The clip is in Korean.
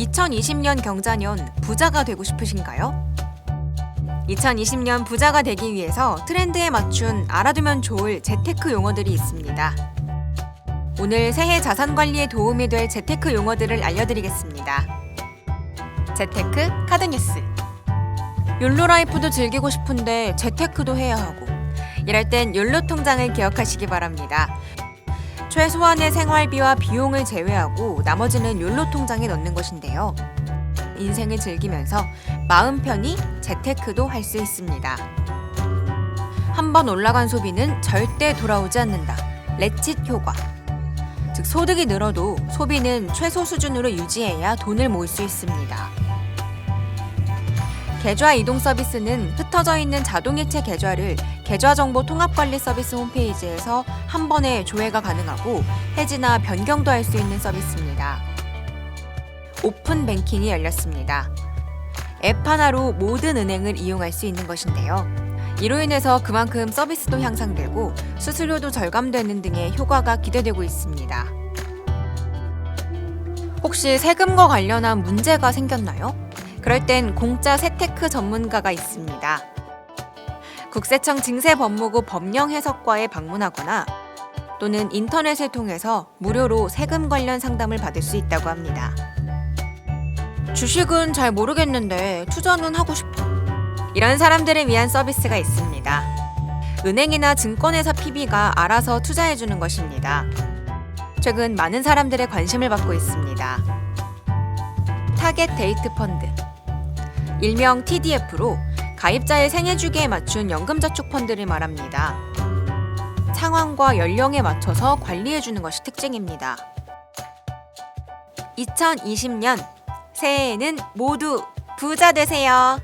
2020년 경자년 부자가 되고 싶으신가요? 2020년 부자가 되기 위해서 트렌드에 맞춘 알아두면 좋을 재테크 용어들이 있습니다. 오늘 새해 자산 관리에 도움이 될 재테크 용어들을 알려드리겠습니다. 재테크 카드 뉴스. 욜로 라이프도 즐기고 싶은데 재테크도 해야 하고 이럴 땐 욜로 통장을 기억하시기 바랍니다. 최소한의 생활비와 비용을 제외하고 나머지는 욜로 통장에 넣는 것인데요. 인생을 즐기면서 마음 편히 재테크도 할 수 있습니다. 한 번 올라간 소비는 절대 돌아오지 않는다. 렛짓 효과. 즉 소득이 늘어도 소비는 최소 수준으로 유지해야 돈을 모을 수 있습니다. 계좌 이동 서비스는 흩어져 있는 자동이체 계좌를 계좌 정보 통합 관리 서비스 홈페이지에서 한 번에 조회가 가능하고 해지나 변경도 할 수 있는 서비스입니다. 오픈 뱅킹이 열렸습니다. 앱 하나로 모든 은행을 이용할 수 있는 것인데요. 이로 인해서 그만큼 서비스도 향상되고 수수료도 절감되는 등의 효과가 기대되고 있습니다. 혹시 세금과 관련한 문제가 생겼나요? 그럴 땐 공짜 세테크 전문가가 있습니다. 국세청 징세법무부 법령해석과에 방문하거나 또는 인터넷을 통해서 무료로 세금 관련 상담을 받을 수 있다고 합니다. 주식은 잘 모르겠는데 투자는 하고 싶어. 이런 사람들을 위한 서비스가 있습니다. 은행이나 증권회사 PB가 알아서 투자해주는 것입니다. 최근 많은 사람들의 관심을 받고 있습니다. 타겟 데이트 펀드. 일명 TDF로 가입자의 생애 주기에 맞춘 연금저축 펀드를 말합니다. 상황과 연령에 맞춰서 관리해주는 것이 특징입니다. 2020년 새해에는 모두 부자 되세요.